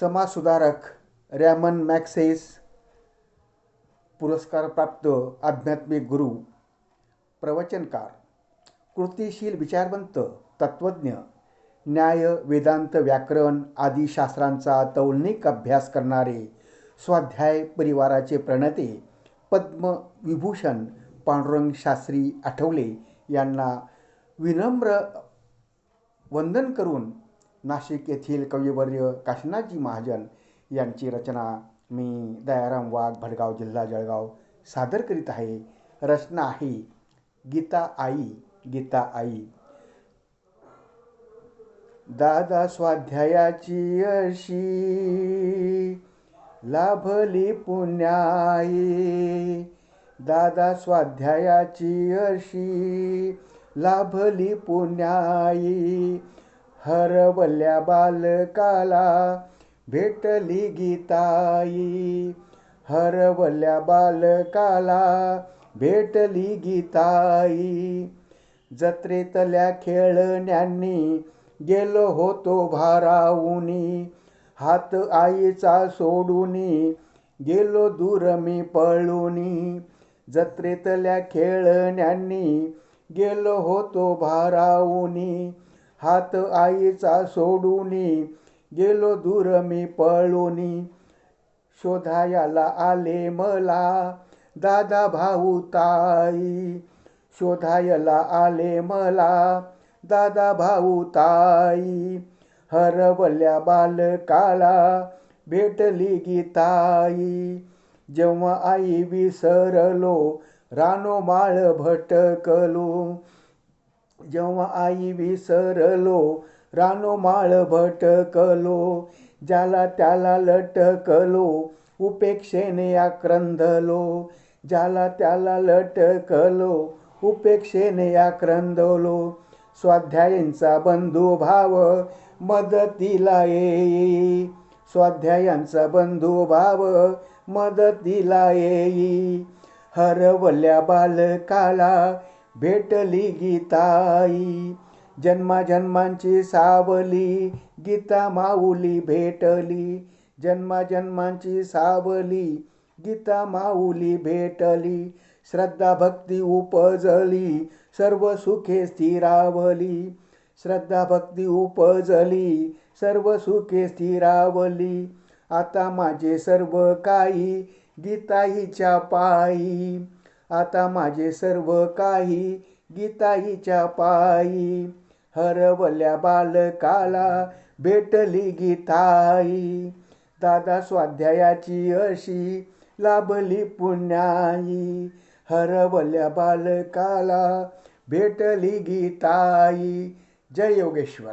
समाजसुधारक Ramon Maxus पुरस्कारप्राप्त आध्यात्मिक गुरु प्रवचनकार कृतिशील विचारवंत तत्त्वज्ञ न्याय वेदांत व्याकरण आदी शास्त्रांचा तौलनिक अभ्यास करणारे स्वाध्याय परिवाराचे प्रणेते पद्मविभूषण पांडुरंग शास्त्री आठवले यांना विनम्र वंदन करून नाशिक येथील कविवर्य काशीनाथजी महाजन यांची रचना मी दयाराम वाघ भडगाव जिल्हा जळगाव सादर करीत आहे. रचना आहे गीता आई गीता आई. दादा स्वाध्यायाची अशी लाभली पुण्याई. दादा स्वाध्यायाची अशी लाभली पुण्याई. हरवल्या बालकाला भेटली गीताई. हरवल्या बालकाला भेटली गीताई. जत्रेतल्या खेळण्यांनी गेलो होतो भाराऊनी हात आईचा सोडूनी गेलो दूर मी पळूनी. जत्रेतल्या खेळण्यांनी गेलो होतो भाराऊनी हात आईचा सोडूनी गेलो दूर मी पळूनी. शोधायाला आले मला दादा भाऊ ताई. शोधायला आले मला दादा भाऊ ताई. हरवल्या बालकाला भेटली गीताई जेव्हा आई विसरलो रानो माळ भटकलो. जेव्हा आई विसरलो रानो माळ भटकलो ज्याला त्याला लटकलो उपेक्षेने आक्रंदलो ज्याला त्याला लटकलो उपेक्षेने आक्रंदलो. स्वाध्यायांचा बंधुभाव मदतीला येई. स्वाध्यायांचा बंधुभाव मदतीला येई. हरवल्या बालकाला भेटली गीताई. जन्माजन्मांची सावली गीता माऊली भेटली. जन्माजन्मांची सावली गीता माऊली भेटली. श्रद्धा भक्ती उपजली सर्व सुखे स्थिरावली. श्रद्धा भक्ती उपजली सर्व सुखे स्थिरावली. आता माझे सर्व काही गीताईच्या पायी. आता माझे सर्व काही गीताईच्या पायी. हरवल्या बालकाला भेटली गीताई. दादा स्वाध्यायाची अशी लाभली पुण्याई. हरवल्या बालकाला भेटली गीताई. जय योगेश्वर.